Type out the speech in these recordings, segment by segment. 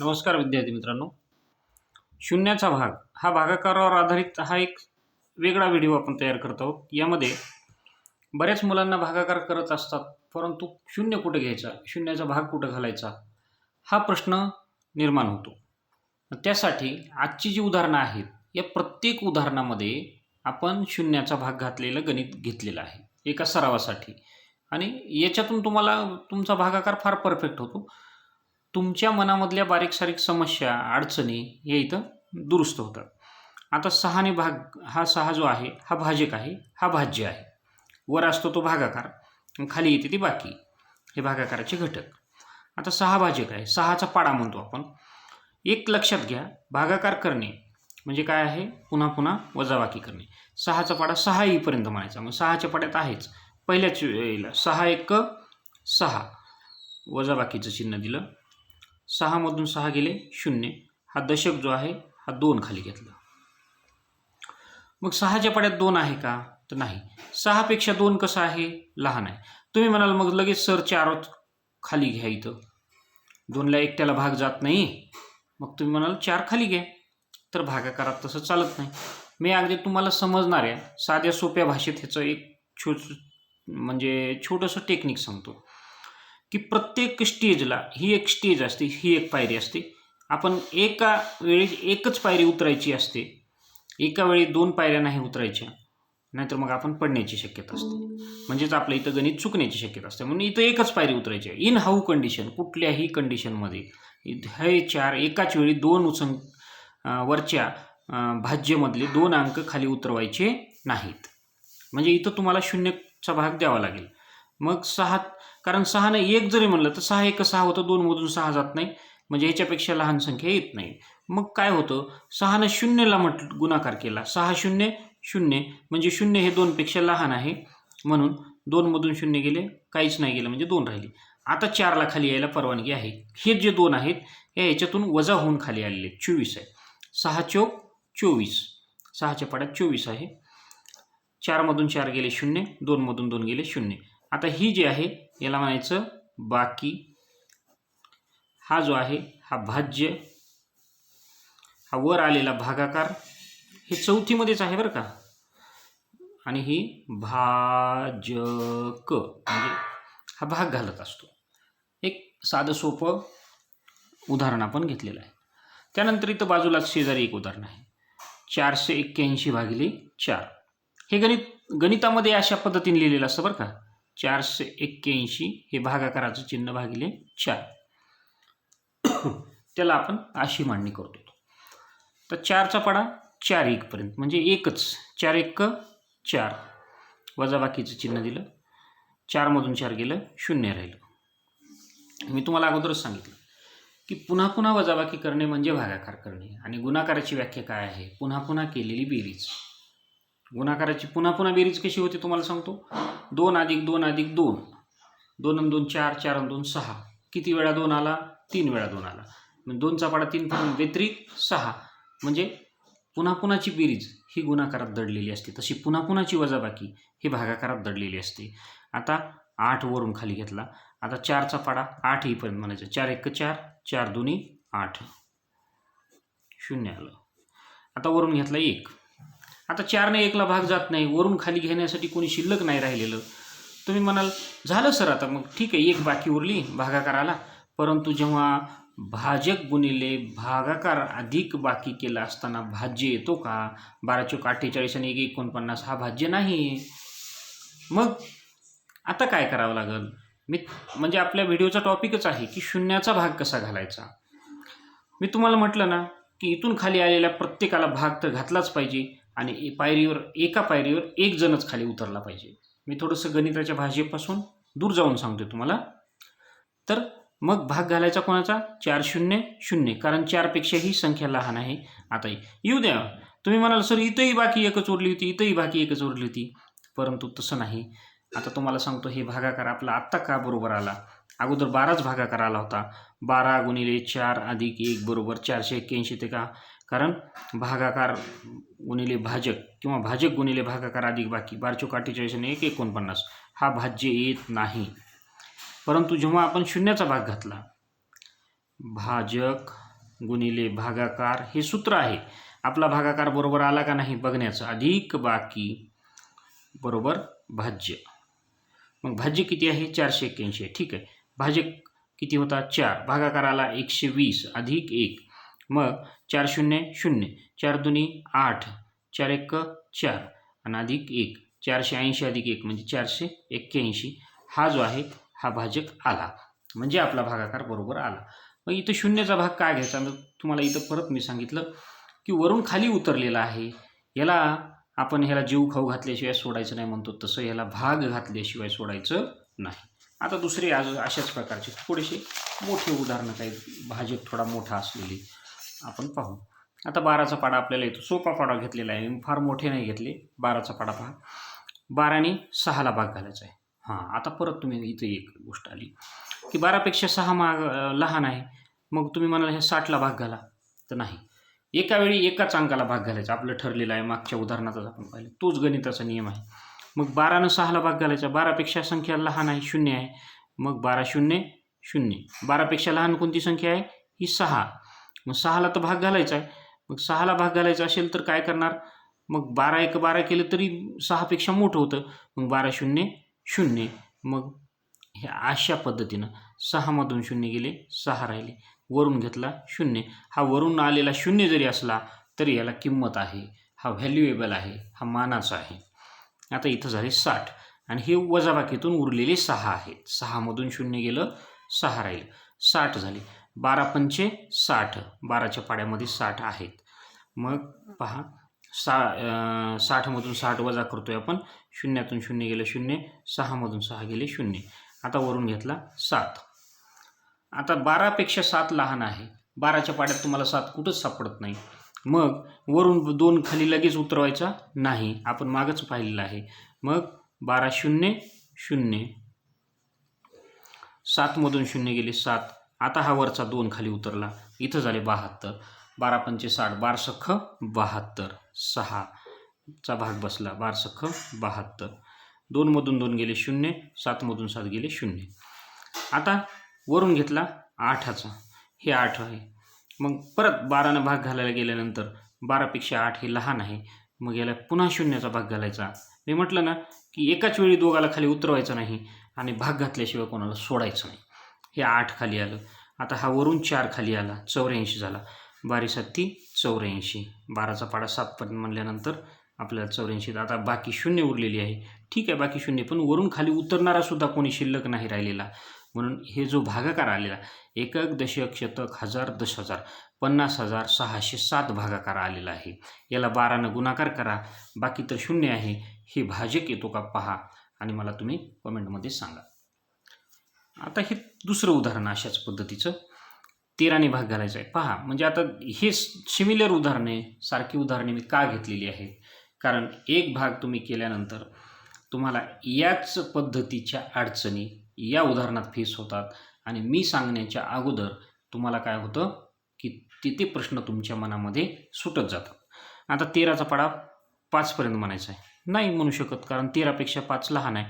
नमस्कार विद्यार्थी मित्रांनो. शून्याचा भाग. हा भागाकारावर आधारित हा एक वेगळा व्हिडिओ आपण तयार करत आहोत. यामध्ये बऱ्याच मुलांना भागाकार करत असतात परंतु शून्य कुठं घ्यायचा? शून्याचा भाग कुठं घालायचा? हा प्रश्न निर्माण होतो. त्यासाठी आजची जी उदाहरणं आहेत या प्रत्येक उदाहरणामध्ये आपण शून्याचा भाग घातलेलं गणित घेतलेलं आहे एका सरावासाठी. आणि याच्यातून तुम्हाला तुमचा भागाकार फार परफेक्ट होतो. तुमच्या मनामधल्या बारीक सारीक समस्या अडचणी या इथं दुरुस्त होतात. आता सहाने भाग हा सहा जो आहे हा भाजक आहे हा भाज्य आहे. वर असतो तो भागाकार खाली येते ती बाकी. हे भागाकाराचे घटक. आता सहा भाजक आहे सहाचा पाडा म्हणतो आपण. एक लक्षात घ्या भागाकार करणे म्हणजे काय आहे? पुन्हा पुन्हा वजाबाकी करणे. सहाचा पाडा सहा येईपर्यंत म्हणायचा मग सहाच्या पाड्यात आहेच. पहिल्याच वेळेला सहा एक सहा. वजाबाकीचं चिन्ह दिलं. सहामधून सहा गेले शून्य. हा दशक जो आहे हा दोन खाली घेतला. मग सहाच्या पाड्यात दोन आहे का? तर नाही. सहापेक्षा दोन कसं आहे? लहान आहे. तुम्ही म्हणाल मग लगेच सर चार खाली घ्या इथं. दोनला एकट्याला भाग जात नाही. मग तुम्ही म्हणाल चार खाली घ्या. तर भागाकारात तसं चालत नाही. मी अगदी तुम्हाला समजणाऱ्या साध्या सोप्या भाषेत ह्याचं एक छोट म्हणजे छोटंसं टेक्निक सांगतो. की प्रत्येक स्टेजला ही एक स्टेज असते ही एक पायरी असते. आपण एका वेळी एकच पायरी उतरायची असते. एका वेळी दोन पायऱ्या नाही उतरायच्या नाहीतर मग आपण पडण्याची शक्यता असते. म्हणजेच आपल्या इथं गणित चुकण्याची शक्यता असते. म्हणून इथं एकच पायरी उतरायची आहे. इन हाऊ कंडिशन कुठल्याही कंडिशनमध्ये हे चार एकाच वेळी दोन उसंग वरच्या भाज्यमधले दोन अंक खाली उतरवायचे नाहीत. म्हणजे इथं तुम्हाला शून्यचा भाग द्यावा लागेल. मग सहा कारण सहानं एक जरी म्हणलं तर सहा एक सहा होतं दोनमधून सहा जात नाही. म्हणजे ह्याच्यापेक्षा लहान संख्या येत नाही. मग काय होतं? सहानं शून्यला म्हट गुणाकार केला. सहा शून्य शून्य. म्हणजे शून्य हे दोनपेक्षा लहान आहे. म्हणून दोनमधून शून्य गेले काहीच नाही गेलं म्हणजे दोन राहिले. आता चारला खाली यायला परवानगी आहे. हे जे दोन आहेत या ह्याच्यातून वजा होऊन खाली आलेले आहेत. चोवीस आहे. सहा चौक चोवीस. सहाच्या पाड्यात चोवीस आहे. चारमधून चार गेले शून्य दोनमधून दोन गेले शून्य. आता ही जी आहे याला म्हणायचं बाकी. हा जो आहे हा भाज्य हा वर आलेला भागाकार हे चौथीमध्येच आहे बरं का? आणि ही भाजक म्हणजे हा भाग घालत असतो. एक साधं सोपं उदाहरण आपण घेतलेलं आहे. त्यानंतर इथं बाजूला शेजारी एक उदाहरण आहे. चारशे एक्क्याऐंशी भागिले चार. हे गणित गणितामध्ये अशा पद्धतीने लिहिलेलं असतं बरं का? चारशे एक्क्याऐंशी हे भागाकाराचं चिन्ह भागिले चार. त्याला आपण अशी मांडणी करतो. तर चारचा पडा चार एकपर्यंत म्हणजे एकच. चार एक चार. वजाबाकीचं चिन्ह दिलं. चारमधून चार गेलं शून्य राहिलं. मी तुम्हाला अगोदरच सांगितलं की पुन्हा पुन्हा वजाबाकी करणे म्हणजे भागाकार करणे. आणि गुणाकाराची व्याख्या काय आहे? पुन्हा पुन्हा केलेली बेरीज. गुणाकाराची पुन्हा पुन्हा बेरीज कशी होती तुम्हाला सांगतो? दोन अधिक दोन अधिक दोन. दोन आणि दोन चार चार आणि दोन सहा. किती वेळा दोन आला? तीन वेळा दोन आला. म्हणजे दोनचा पाडा तीन पर्यंत व्यतिरिक्त सहा. म्हणजे पुन्हा पुन्हाची बेरीज ही गुणाकारात दडलेली असते. तशी पुन्हा पुन्हाची वजाबाकी ही भागाकारात दडलेली असते. आता आठ वरून खाली घेतला. आता चारचा पाडा आठ येईपर्यंत म्हणायचा. चार एक चार चार दोन्ही आठ. शून्य आलं. आता वरून घेतला एक. आता चारने एकला भाग जात नाही वरून खाली घेण्यासाठी कोणी शिल्लक नाही राहिलेलं. तुम्ही म्हणाल झालं सर आता मग ठीक आहे एक बाकी उरली भागाकाराला परंतु जेव्हा भाजक गुणिले भागाकार अधिक बाकी केला असताना भाज्य येतो का? बारा चौक अठ्ठेचाळीस आणि एक एकोणपन्नास हा भाज्य नाही. मग आता काय करावं लागेल? मी म्हणजे आपल्या व्हिडिओचा टॉपिकच आहे की शून्याचा भाग कसा घालायचा? मी तुम्हाला म्हटलं ना की इथून खाली आलेल्या प्रत्येकाला भाग तर घातलाच पाहिजे. आणि ए- पायरीवर एका पायरीवर एक जणच खाली उतरला पाहिजे. मी थोडंसं गणिताच्या भाषेपासून दूर जाऊन सांगतो तुम्हाला. तर मग भाग घालायचा कोणाचा? चार शून्य शून्य. कारण चारपेक्षा ही संख्या लहान आहे. आता येऊ द्या. तुम्ही म्हणाल सर इथंही बाकी एकच उरली होती इथंही बाकी एकच उरली होती. परंतु तसं नाही. आता तुम्हाला सांगतो हे भागाकार आपला आत्ता का बरोबर आला? अगोदर बाराच भागाकार आला होता. बारा गुणिले चार अधिक एक बरोबर चारशे एक्क्याऐंशी ते का? कारण भागाकार गुणिले भाजक किंवा भाजक गुणिले भागाकार अधिक बाकी. बारचो अठ्ठेचाळीस आणि एक एकोणपन्नास. हा भाज्य येत नाही. परंतु जेव्हा आपण शून्याचा भाग घातला भाजक गुणिले भागाकार हे सूत्र आहे. आपला भागाकार बरोबर आला का नाही बघण्याचं अधिक बाकी बरोबर भाज्य. मग भाज्य किती आहे? चारशे एक्क्याऐंशी आहे. ठीक आहे. भाजक किती होता? चार. भागाकार आला एकशे वीस अधिक एक. मग चार शून्य शून्य चार दुनी आठ चार एक चार आणि अधिक एक चारशे ऐंशी अधिक एक म्हणजे चारशे एक्क्याऐंशी. हा जो आहे हा भाजक आला. म्हणजे आपला भागाकार बरोबर आला. मग इथं शून्याचा भाग काय घ्यायचा? मग तुम्हाला इथं परत मी सांगितलं की वरून खाली उतरलेला आहे. याला आपण ह्याला जीव खाऊ घातल्याशिवाय सोडायचं नाही म्हणतो. तसं ह्याला भाग घातल्याशिवाय सोडायचं नाही. आता दुसरे आज अशाच प्रकारचे थोडेसे मोठे उदाहरणं काही भाजक थोडा मोठा असलेली. आपण पाहू. आता बाराचा पाडा आपल्याला येतो. सोपा पाडा घेतलेला आहे. मी फार मोठे नाही घेतले. बाराचा पाडा पहा. बाराने सहाला भाग घालायचा आहे. हां आता परत तुम्ही इथे एक गोष्ट आली. की बारापेक्षा सहा माग लहान आहे. मग तुम्ही म्हणाल हे साठला भाग घाला. तर नाही. एका वेळी एकाच अंकाला भाग घालायचा. आपलं ठरलेलं आहे. मागच्या उदाहरणातच आपण पाहिलं. तोच गणिताचा नियम आहे. मग बारानं सहाला भाग घालायचा. बारापेक्षा संख्या लहान आहे शून्य आहे. मग बारा शून्य शून्य. बारापेक्षा लहान कोणती संख्या आहे? ही सहा. मग सहाला तर भाग घालायचा आहे. मग सहाला भाग घालायचा असेल तर काय करणार? मग बारा एक बारा केलं तरी सहापेक्षा मोठं होतं. मग बारा शून्य शून्य. मग हे अशा पद्धतीनं सहामधून शून्य गेले सहा राहिले. वरून घेतला शून्य. हा वरून आलेला शून्य जरी असला तरी याला किंमत आहे. हा व्हॅल्युएबल आहे. हा मानाचा आहे. आता इथं झाले साठ. आणि हे वजाबाकीतून उरलेले सहा आहेत. सहामधून शून्य गेलं सहा राहिलं. साठ झाले. बारा पंचे साठ. बाराच्या पाड्यामध्ये साठ आहेत. मग पहा सा साठमधून साठ वजा करतो आहे आपण. शून्यातून शून्य गेलं शून्य सहामधून सहा गेले शून्य. आता वरून घेतला सात. आता बारापेक्षा सात लहान आहे. बाराच्या पाड्यात तुम्हाला सात कुठंच सापडत नाही. मग वरून दोन खाली लगेच उतरवायचा नाही. आपण मागच पाहिलेलं आहे. मग बारा शून्य शून्य. सातमधून शून्य गेले सात. आता हा वरचा दोन खाली उतरला. इथं झाले बहात्तर. बारा पंचे साठ बार सख्ख बहात्तर सहाचा भाग बसला. बार सख्ख बहात्तर दोनमधून दोन गेले शून्य सातमधून सात गेले शून्य. आता वरून घेतला आठाचा. हे आठ आहे. मग परत बारानं भाग घालायला गेल्यानंतर बारापेक्षा आठ हे लहान आहे. मग याला पुन्हा शून्याचा भाग घालायचा. मी म्हटलं ना की एकाच वेळी दोघाला खाली उतरवायचं नाही आणि भाग घातल्याशिवाय कोणाला सोडायचं नाही. हे आठ खाली आलं. आता हा वरून चार खाली आला. चौऱ्याऐंशी झाला. बारी सत्ती चौऱ्याऐंशी. बाराचा पाडा सातपर्यंत म्हणल्यानंतर आपल्याला चौऱ्याऐंशी आता बाकी शून्य उरलेली आहे. ठीक आहे बाकी शून्य. पण वरून खाली उतरणारा सुद्धा कोणी शिल्लक नाही राहिलेला. म्हणून हे जो भागाकार आलेला एकक दशक शतक हजार दश हजार पन्नास हजार सहाशे सात भागाकार आलेला आहे. याला बारानं गुणाकार करा. बाकी तर शून्य आहे. हे भाजक येतो का? पहा. आणि मला तुम्ही कमेंटमध्ये सांगा. आता हे दुसरं उदाहरण अशाच पद्धतीचं. तेराने भाग घालायचा आहे. पहा म्हणजे आता हे सिमिलर उदाहरणे सारखी उदाहरणे मी का घेतलेली आहेत? कारण एक भाग तुम्ही केल्यानंतर तुम्हाला याच पद्धतीच्या अडचणी या उदाहरणात फेस होतात आणि मी सांगण्याच्या अगोदर तुम्हाला काय होतं की तिथे प्रश्न तुमच्या मनामध्ये सुटत जातात. आता तेराचा पाडा पाचपर्यंत म्हणायचा आहे. नाही म्हणू शकत कारण तेरापेक्षा पाच लहान आहे.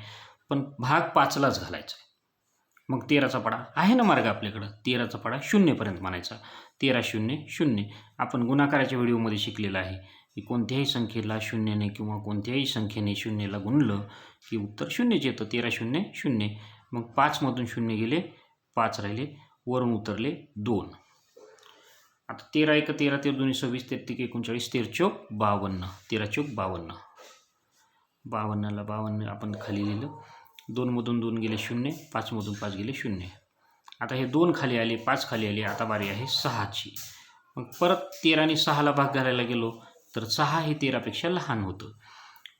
पण भाग पाचलाच घालायचा आहे. मग तेराचा पाडा. आहे ना मार्ग आपल्याकडं? तेराचा पाडा शून्यपर्यंत म्हणायचा. तेरा शून्य शून्य. आपण गुणाकाराच्या व्हिडिओमध्ये शिकलेलं आहे की कोणत्याही संख्येला शून्यने किंवा कोणत्याही संख्येने शून्यला गुणलं की उत्तर शून्यच येतं. तेरा शून्य शून्य. मग पाचमधून शून्य गेले पाच राहिले वरून उतरले दोन. आता तेरा एक तेरा तेरा दोन्ही सव्वीस तेहत्तिक एकोणचाळीस तेरचोक बावन्न. तेरा चौक बावन्न. बावन्नला बावन्न आपण खाली लिहिलं. दोनमधून दोन गेले शून्य पाचमधून पाच गेले शून्य. आता हे दोन खाली आले पाच खाली आले आता बारी आहे सहाची. मग परत तेराने सहाला भाग घालायला गेलो तर सहा हे तेरापेक्षा लहान होतं.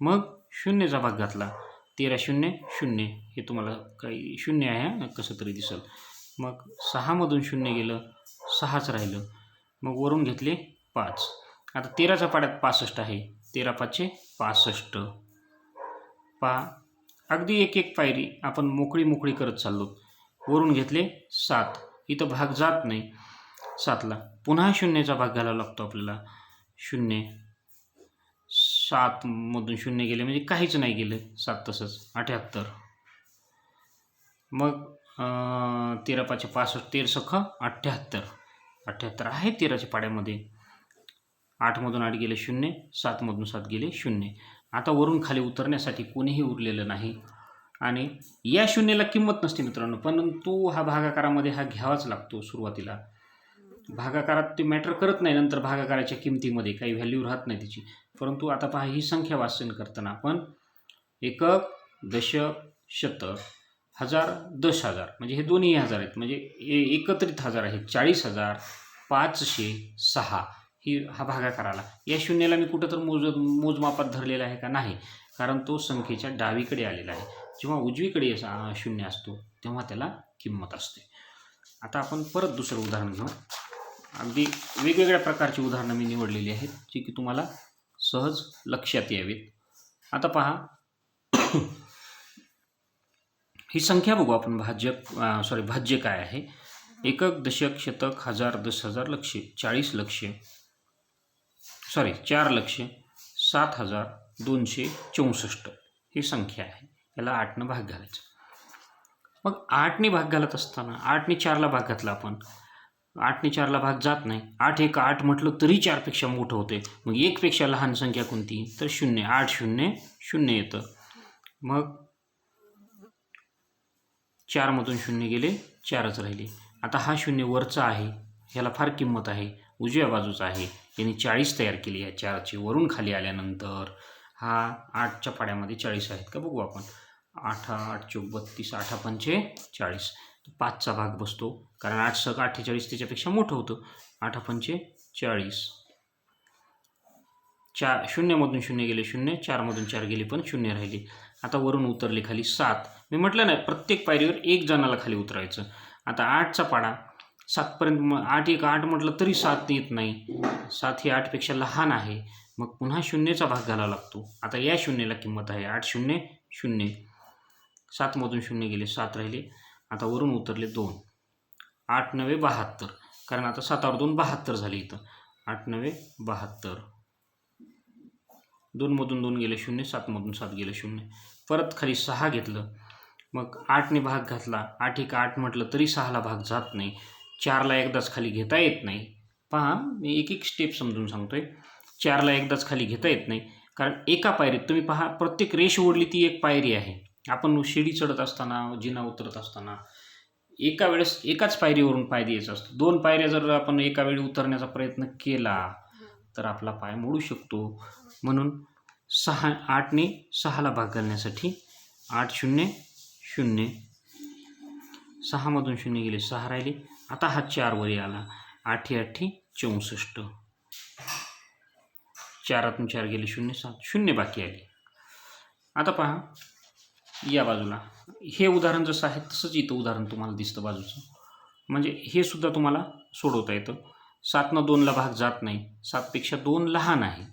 मग शून्यचा भाग घातला. तेरा शून्य शून्य. हे तुम्हाला काही शून्य आहे कसं तरी दिसेल. मग सहामधून शून्य गेलं सहाच राहिलं. मग वरून घेतले पाच. आता तेराच्या पाड्यात पासष्ट आहे. तेरा पाचशे पासष्ट. पा अगदी एक एक पायरी आपण मोकळी मोकळी करत चाललो. वरून घेतले सात. इथं भाग जात नाही. सातला. पुन्हा शून्याचा भाग घालावा लागतो आपल्याला. शून्य. सातमधून शून्य गेले म्हणजे काहीच नाही गेलं. सात तसंच. अठ्याहत्तर. मग तेरा पाचशे पासष्ट तेर सख अठ्ठ्याहत्तर अठ्ठ्याहत्तर आहे तेराच्या पाड्यामध्ये. आठमधून आठ गेले शून्य सातमधून सात गेले शून्य. आता वरून खाली उतरण्यासाठी कोणीही उरलेलं नाही. आणि या शून्याला किंमत नसते मित्रांनो परंतु हा भागाकारामध्ये हा घ्यावाच लागतो सुरुवातीला. भागाकारात ते मॅटर करत नाही नंतर भागाकाराच्या किमतीमध्ये काही व्हॅल्यू राहत नाही त्याची परंतु आता पहा ही संख्या वाचन करताना आपण एकक दशक शतक हजार दश हजार म्हणजे हे दोन्ही हजार आहेत. म्हणजे ए- एकत्रित हजार आहेत. चाळीस हजार पाचशे सहा. ही हा भागाकार आला. या शून्याला मी कुठं तर मोज मोजमापात धरलेला आहे का? नाही. कारण तो संख्येच्या डावीकडे आलेला आहे. जेव्हा उजवीकडे असा शून्य असतो तेव्हा त्याला किंमत असते. आता आपण परत दुसरं उदाहरण घेऊ. अगदी वेगवेगळ्या प्रकारची उदाहरणं मी निवडलेली आहेत जी की तुम्हाला सहज लक्षात यावीत. आता पहा. ही संख्या बघू आपण भाज्य सॉरी भाज्य काय आहे? एकक दशक शतक हजार दस हजार लक्ष चाळीस लक्ष. सॉरी चार लक्ष सात हजार दोनशे चौसष्ट ही संख्या आहे. याला आठनं भाग घालायचा. मग आठने भाग घालत असताना आठने चारला भाग घातला आपण. आठने चारला भाग जात नाही. आठ एक आठ म्हटलं तरी चारपेक्षा मोठं होते. मग एकपेक्षा लहान संख्या कोणती? तर शून्य. आठ शून्य शून्य येतं. मग चारमधून शून्य गेले चारच राहिले. आता हा शून्य वरचा आहे. ह्याला फार किंमत आहे. उजव्या बाजूचा आहे. यांनी चाळीस तयार केली आहे. चारची वरून खाली आल्यानंतर हा आठच्या पाड्यामध्ये चाळीस आहेत का? बघू आपण. आठ आठ चौक बत्तीस आठा पंचे चाळीस. पाचचा भाग बसतो. कारण आठ सक अठ्ठेचाळीस त्याच्यापेक्षा मोठं होतं. आठा पंचे चाळीस. चार शून्यमधून शून्य गेले शून्य चारमधून चार गेले पण शून्य राहिले. आता वरून उतरले खाली सात. मी म्हटलं नाही प्रत्येक पायरीवर एक जणाला खाली उतरायचं. आता आठचा पाडा सातपर्यंत मग आठ एक आठ म्हटलं तरी सात येत नाही. सात ही आठपेक्षा लहान आहे. मग पुन्हा शून्यचा भाग घालावा लागतो. आता या शून्यला किंमत आहे आठ शून्य शून्य. सातमधून शून्य गेले सात राहिले. आता वरून उतरले दोन. आठ नवे बहात्तर. कारण आता सातावर दोन बहात्तर झाले इथं. आठ नवे बहात्तर. दोनमधून दोन गेले शून्य सातमधून सात गेले शून्य. परत खाली सहा घेतलं. मग आठने भाग घातला. आठ एक आठ म्हटलं तरी सहाला भाग जात नाही. चारला एकदाच खाली घेता येत नाही. पहा मी एक एक स्टेप समजून सांगतोय. चारला एकदाच खाली घेता येत नाही. कारण एका पायरीत तुम्ही पहा प्रत्येक रेष ओढली ती एक पायरी आहे. आपण शिडी चढत असताना जिना उतरत असताना एका वेळेस एकाच पायरीवरून पाय द्यायचा असतो. दोन पायऱ्या जर आपण एका वेळी उतरण्याचा प्रयत्न केला तर आपला पाय मोडू शकतो. म्हणून सहा आठने सहाला भाग घालण्यासाठी आठ शून्य शून्य सहामधून शून्य गेले सहा राहिले. आता हा चार वरी आला. आठी आठी चौसष्ट. चारातून चार गेले शून्य सात. शून्य बाकी आले. आता पहा या बाजूला. हे उदाहरण जसं आहे तसंच इथं उदाहरण तुम्हाला दिसतं बाजूचं. म्हणजे हे सुद्धा तुम्हाला सोडवता येतं. सातनं दोनला भाग जात नाही. सातपेक्षा दोन लहान आहे.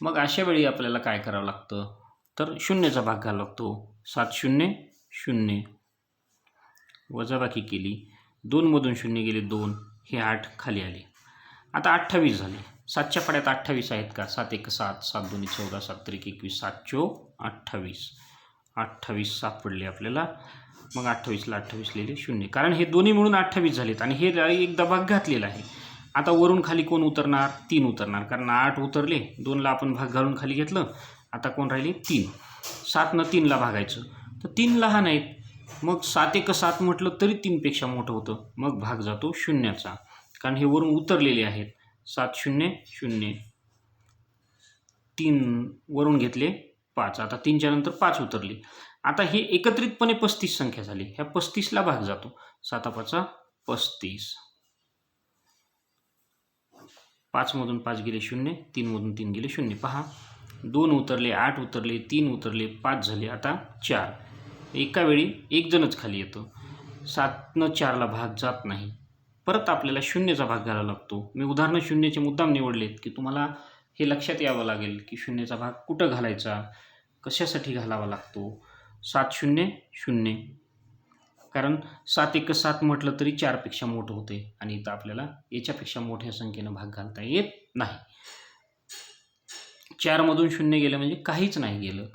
मग अशा वेळी आपल्याला काय करावं लागतं? तर शून्याचा भाग घालावा लागतो सात शून्य शून्य. वजाबाकी केली. दोनमधून शून्य गेले दोन. हे आठ खाली आले. आता अठ्ठावीस झाले. सातच्या पाड्यात अठ्ठावीस आहेत का? सात एक सात सात दोन्ही चौदा सात त्रिक एकवीस सात चो अठ्ठावीस. अठ्ठावीस सापडले आपल्याला. मग अठ्ठावीसला अठ्ठावीस लिहिले शून्य. कारण हे दोन्ही मिळून अठ्ठावीस झालेत आणि हे एकदा भाग घातलेला आहे. आता वरून खाली कोण उतरणार? तीन उतरणार. कारण आठ उतरले दोनला आपण भाग घालून खाली घेतलं. आता कोण राहिले? तीन. सातनं तीनला भागायचं. तर तीन लहान आहेत. मग सात एक सात म्हटलं तरी तीनपेक्षा मोठं होतं. मग भाग जातो शून्याचा. कारण हे वरून उतरलेले आहेत. सात शून्य शून्य. तीन वरून घेतले पाच. आता तीनच्या नंतर पाच उतरले. आता हे एकत्रितपणे पस्तीस संख्या झाली. ह्या पस्तीसला भाग जातो. साता पाचा पस्तीस. पाचमधून पाच गेले शून्य तीनमधून तीन गेले शून्य. पहा. दोन उतरले आठ उतरले तीन उतरले पाच झाले. आता चार. एका वेळी एक जणच खाली येतो. सातनं चारला भाग जात नाही. परत आपल्याला शून्यचा भाग घालावा लागतो. मी उदाहरणं शून्याचे मुद्दाम निवडलेत की तुम्हाला हे लक्षात यावं लागेल की शून्याचा भाग कुठं घालायचा कशासाठी घालावा लागतो? सात शून्य शून्य. कारण सात एक सात म्हटलं तरी चारपेक्षा मोठं होते आणि इथं आपल्याला याच्यापेक्षा मोठ्या संख्येनं भाग घालता येत नाही. चारमधून शून्य गेलं म्हणजे काहीच नाही गेलं.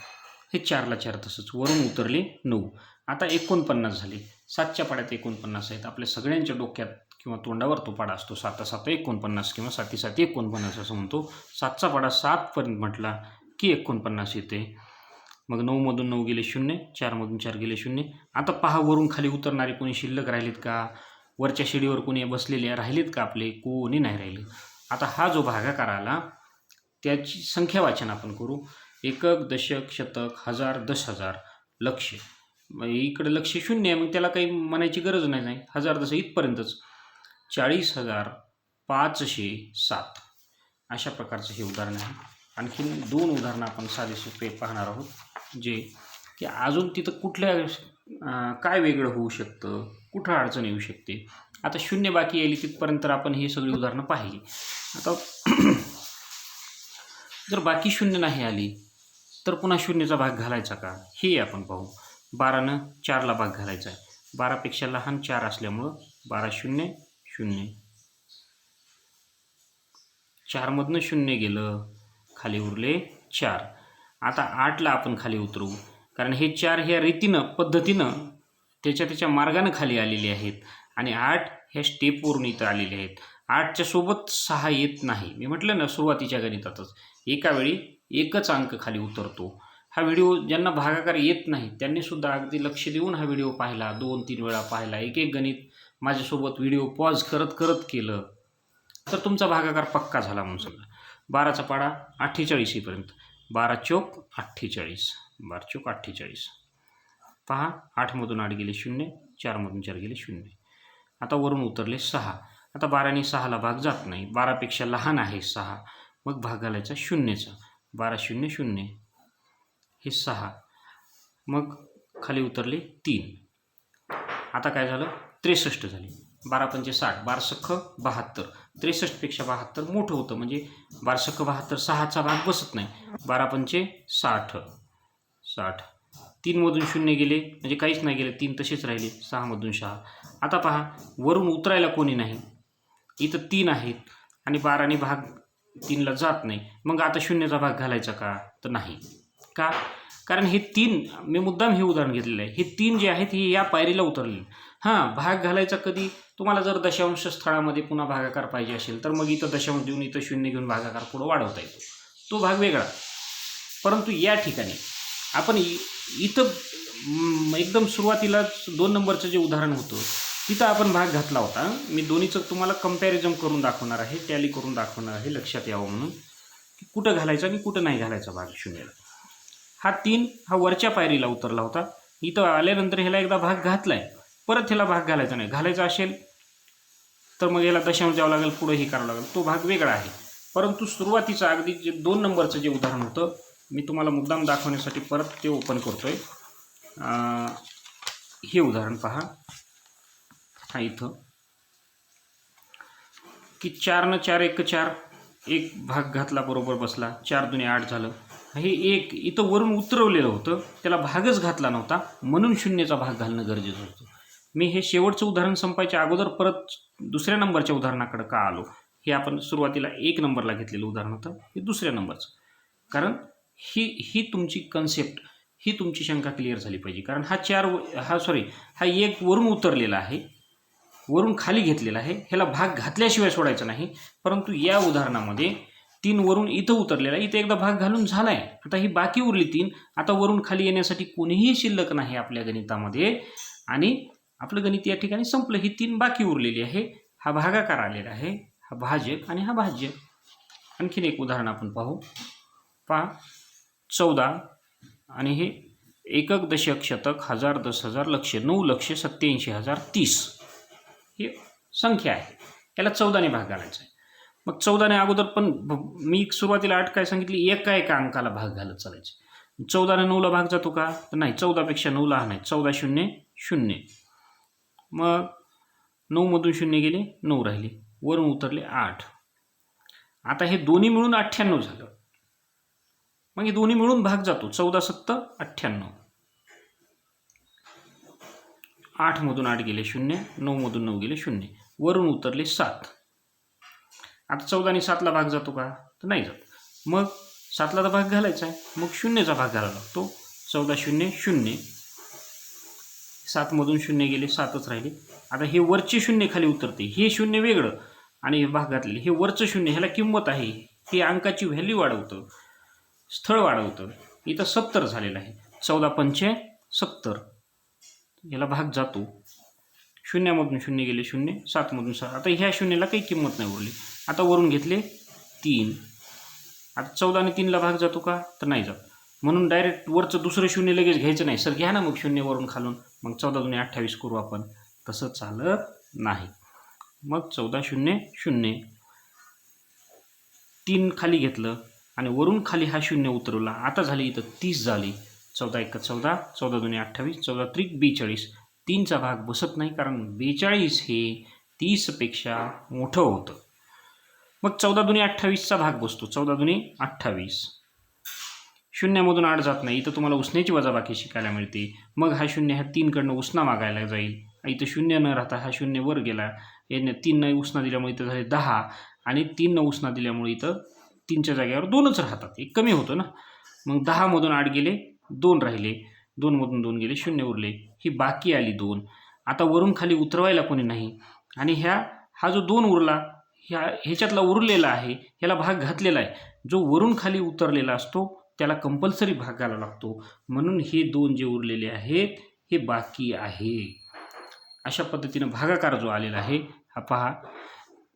हे चारला चार तसंच. वरून उतरले नऊ. आता एकोणपन्नास झाले. सातच्या पाड्यात एकोणपन्नास आहेत. आपल्या सगळ्यांच्या डोक्यात किंवा तोंडावर तो पाडा असतो. साता सात एकोणपन्नास किंवा साती साती एकोणपन्नास असं म्हणतो. सातचा पाडा सातपर्यंत म्हटला की एकोणपन्नास येते. मग नऊमधून नऊ गेले शून्य चारमधून चार गेले शून्य. आता पहा वरून खाली उतरणारे कोणी शिल्लक राहिलेत का? वरच्या शिडीवर कोणी बसलेले राहिलेत का आपले? कोणी नाही राहिले. आता हा जो भागाकार आला त्याची संख्या वाचन आपण करू. एकक दशक शतक हजार दस हजार लक्ष. मग इकडे लक्ष शून्य आहे मग त्याला काही म्हणायची गरज नाही नाही. हजार दस इथपर्यंतच. चाळीस हजार पाचशे सात. अशा प्रकारचं हे उदाहरण आहे. आणखीन दोन उदाहरणं आपण साधे सोपे पाहणार आहोत जे की अजून तिथं कुठल्या काय वेगळं होऊ शकतं कुठं अडचण येऊ शकते. आता शून्य बाकी येईल तिथपर्यंत आपण ही सगळी उदाहरणं पाहिली. आता जर बाकी शून्य नाही आली तर पुन्हा शून्यचा भाग घालायचा का? हे आपण पाहू. बारानं चारला भाग घालायचा आहे. बारापेक्षा लहान चार असल्यामुळं बारा शून्य शून्य. चारमधनं शून्य गेलं खाली उरले चार. आता आठला आपण खाली उतरू. कारण हे चार ह्या रीतीनं पद्धतीनं त्याच्या त्याच्या मार्गानं खाली आलेले आहेत. आणि आठ ह्या स्टेपवरून इथं आलेले आहेत. आठच्या सोबत सहा येत नाही. मी म्हटलं ना सुरुवातीच्या गणितातच. एका वेळी एकच अंक खाली उतरतो. हा व्हिडिओ ज्यांना भागाकार येत नाही त्यांनी सुद्धा अगदी लक्ष देऊन हा व्हिडिओ पाहिला दोन तीन वेळा पाहिला. एक एक गणित माझ्यासोबत व्हिडिओ पॉज करत करत केलं. तर तुमचा भागाकार पक्का झाला म्हणून समजा. बाराचा पाडा अठ्ठेचाळीस येईपर्यंत. बारा चोक अठ्ठेचाळीस. बारा चोक अठ्ठेचाळीस. पहा आठमधून आठ गेले शून्य चारमधून चार गेले शून्य. आता वरून उतरले सहा. आता बाराने सहाला भाग जात नाही. बारापेक्षा लहान आहे सहा. मग भाग घालायचा शून्यचा. बारा शून्य शून्य हे सहा. मग खाली उतरले तीन. आता काय झालं? त्रेसष्ट झाले. बारा पंचे साठ बारसख्ख बहात्तर. त्रेसष्टपेक्षा बहात्तर मोठं होतं म्हणजे बारा बहात्तर सहाचा भाग बसत नाही. बारा पंचे साठ. साठ. तीनमधून शून्य गेले म्हणजे काहीच नाही गेले तीन तसेच राहिले सहामधून सहा. आता पहा वरून उतरायला कोणी नाही. इथं तीन आहेत आणि बाराने भाग तीनला जात नाही. मग आता शून्याचा भाग घालायचा का? तर नाही. का? कारण हे तीन मी मुद्दाम हे उदाहरण घेतलेलं आहे. हे तीन जे आहेत हे या पायरीला उतरले. हां भाग घालायचा कधी? तुम्हाला जर दशांश स्थळामध्ये पुन्हा भागाकार पाहिजे असेल तर मग इथं दशांश देऊन इथं शून्य घेऊन भागाकार पुढं वाढवता येतो. तो भाग वेगळा. परंतु या ठिकाणी आपण इ- इथं एकदम सुरुवातीलाच दोन नंबरचं जे उदाहरण होतं तिथं आपण भाग घातला होता. मी दोन्हीचं तुम्हाला कंपॅरिझन करून दाखवणार आहे टॅली करून दाखवणार आहे लक्षात यावं म्हणून. की कुठं घालायचा आणि कुठं नाही घालायचा भाग शून्याला. हा तीन हा वरच्या पायरीला उतरला होता. इथं आल्यानंतर ह्याला एकदा भाग घातलाय. परत ह्याला भाग घालायचा नाही. घालायचा असेल तर मग याला दशांश द्यावं लागेल पुढं हे करावं लागेल. तो भाग वेगळा आहे. परंतु सुरुवातीचं अगदी जे दोन नंबरचं जे उदाहरण होतं मी तुम्हाला मुद्दाम दाखवण्यासाठी परत ते ओपन करतो आहे हे उदाहरण पहा. हा इथं. की चारनं चार एक चार एक भाग घातला बरोबर बसला. चार दुने आठ झालं. हे एक इथं वरून उतरवलेलं होतं. त्याला भागच घातला नव्हता. म्हणून शून्यचा भाग घालणं गरजेचं होतं. मी हे शेवटचं उदाहरण संपायच्या अगोदर परत दुसऱ्या नंबरच्या उदाहरणाकडे का आलो? हे आपण सुरुवातीला एक नंबरला घेतलेलं उदाहरण होतं. हे दुसऱ्या नंबरचं. कारण ही ही तुमची कन्सेप्ट ही तुमची शंका क्लिअर झाली पाहिजे. कारण हा चार व- हा सॉरी हा एक वरून उतरलेला आहे. वरून खाली घेतलेला आहे. ह्याला भाग घातल्याशिवाय सोडायचा नाही. परंतु या उदाहरणामध्ये तीन वरून इथं उतरलेला आहे. इथं एकदा भाग घालून झाला आहे आता ही बाकी उरली तीन. आता वरून खाली येण्यासाठी कोणीही शिल्लक नाही आपल्या गणितामध्ये. आणि आपलं गणित या ठिकाणी संपलं. ही तीन बाकी उरलेली आहे. हा भागाकार आलेला आहे. हा भाजक आणि हा भाज्य. आणखीन एक उदाहरण आपण पाहू. पहा. चौदा. आणि हे एकक दशक शतक हजार दस हजार लक्ष. नऊ लक्ष सत्याऐंशी हजार तीस. ही संख्या आहे. याला चौदाने भाग घालायचा आहे. मग चौदाने अगोदर पण मी सुरुवातीला आठ काय सांगितली एका एका अंकाला भाग घालत चालायचे. चौदाने नऊला भाग जातो का? तर नाही चौदापेक्षा नऊला हा नाही चौदा शून्य शून्य. मग नऊमधून शून्य गेले नऊ राहिले. वरून उतरले आठ. आता हे दोन्ही मिळून अठ्ठ्याण्णव झालं. मग हे दोन्ही मिळून भाग जातो. चौदा सत्त अठ्ठ्याण्णव. आठमधून आठ गेले शून्य नऊमधून नऊ गेले शून्य. वरून उतरले सात. आता चौदा आणि सातला भाग जातो का? तर नाही जात. मग सातला तर भाग घालायचा आहे. मग शून्यचा भाग घालावा लागतो. चौदा शून्य शून्य. सातमधून शून्य गेले सातच राहिले. आता हे वरचे शून्य खाली उतरते. हे शून्य वेगळं. आणि हे घातलेले हे वरचं शून्य ह्याला किंमत आहे. हे अंकाची व्हॅल्यू वाढवतं. स्थळ वाढवतं. इथं सत्तर झालेलं आहे. चौदा पंचे सत्तर. याला भाग जातो. शून्यामधून शून्य गेले शून्य सातमधून सात. आता ह्या शून्याला काही किंमत नाही उरली. आता वरून घेतले तीन. आता चौदा आणि तीनला भाग जातो का? तर नाही जात. म्हणून डायरेक्ट वरचं दुसरं शून्य लगेच घ्यायचं नाही. सर घ्या ना मग शून्य वरून खालून. मग चौदा दोन्ही अठ्ठावीस करू आपण. तसं चालत नाही. मग चौदा शून्य शून्य. तीन खाली घेतलं आणि वरून खाली हा शून्य उतरवला. आता झाली इथं तीस झाली. चौदा एक चौदा चौदा दोन्ही अठ्ठावीस चौदा त्रिक बेचाळीस. तीनचा भाग बसत नाही कारण बेचाळीस हे तीसपेक्षा मोठं होतं. मग चौदा दुनी अठ्ठावीसचा भाग बसतो. चौदा दुनी अठ्ठावीस. शून्यामधून आठ जात नाही. इथं तुम्हाला उसण्याची वजाबाकी शिकायला मिळते. मग हा शून्य ह्या तीनकडनं उसना मागायला जाईल. इथं शून्य न राहता हा शून्य वर गेला. याने तीन न उसना दिल्यामुळे इथं झाले दहा. आणि तीन न उसना दिल्यामुळे इथं तीनच्या जागेवर दोनच राहतात. एक कमी होतं ना. मग दहामधून आठ गेले. दोन राहिले. दोनमधून दोन गेले शून्य उरले. ही बाकी आली दोन. आता वरून खाली उतरवायला कोणी नाही. आणि ह्या हा जो दोन उरला ह्या ह्याच्यातला उरलेला आहे ह्याला भाग घातलेला आहे. जो वरून खाली उतरलेला असतो त्याला कंपल्सरी भाग घालावा लागतो. म्हणून हे दोन जे उरलेले आहेत हे बाकी आहे. अशा पद्धतीनं भागाकार जो आलेला आहे हा पहा.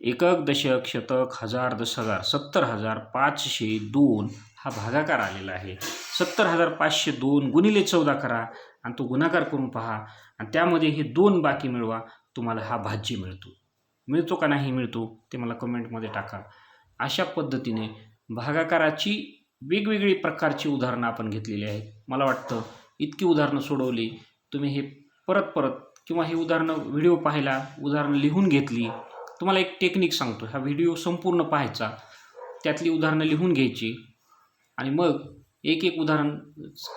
एकक दशक शतक हजार दस हजार सत्तर हजार पाचशे दोन हा भागाकार आलेला आहे. सत्तर हजार पाचशे दोन गुणिले चौदा करा आणि तो गुणाकार करून पहा. आणि त्यामध्ये हे दोन बाकी मिळवा. तुम्हाला हा भाज्य मिळतो. मिळतो का नाही मिळतो ते मला कमेंटमध्ये टाका. अशा पद्धतीने भागाकाराची वेगवेगळी प्रकारची उदाहरणं आपण घेतलेली आहेत. मला वाटतं इतकी उदाहरणं सोडवली. तुम्ही हे परत परत किंवा हे उदाहरणं व्हिडिओ पाहिला उदाहरणं लिहून घेतली. तुम्हाला एक टेक्निक सांगतो. हा व्हिडिओ संपूर्ण पाहायचा. त्यातली उदाहरणं लिहून घ्यायची. आणि मग एक एक उदाहरण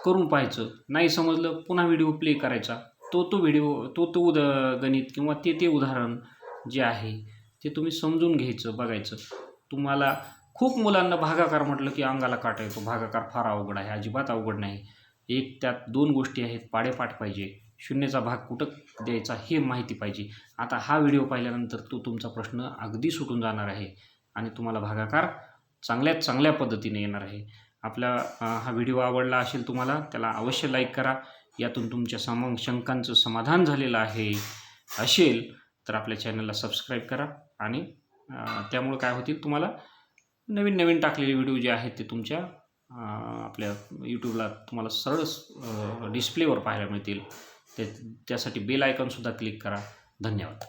करून पाहायचं. नाही समजलं पुन्हा व्हिडिओ प्ले करायचा. तो तो व्हिडिओ तो तो उद गणित किंवा ते ते उदाहरण जे आहे ते तुम्ही समजून घ्यायचं बघायचं. तुम्हाला खूप मुलांना भागाकार म्हटलं की अंगाला काटा येतो. भागाकार फार अवघड आहे अजिबात अवघड नाही. एक त्यात दोन गोष्टी आहेत पाडेपाठ पाहिजे. शून्याचा भाग कुठं द्यायचा हे माहिती पाहिजे. आता हा व्हिडिओ पाहिल्यानंतर तो तुमचा प्रश्न अगदी सुटून जाणार आहे आणि तुम्हाला भागाकार चांगल्यात चांगल्या पद्धतीने येणार आहे. आपला हा व्हिडिओ आवडला असेल तुम्हाला त्याला अवश्य लाईक करा. यातून तुमच्या सम शंकांचं समाधान झालेलं आहे असेल तर आपल्या चॅनलला सबस्क्राईब करा. आणि त्यामुळे काय होतील तुम्हाला नवीन नवीन टाकलेले व्हिडिओ जे आहेत ते तुमच्या आपल्या यूट्यूबला तुम्हाला सरळ डिस्प्लेवर पाहायला मिळतील. ते त्यासाठी बेल आयकॉनसुद्धा क्लिक करा. धन्यवाद.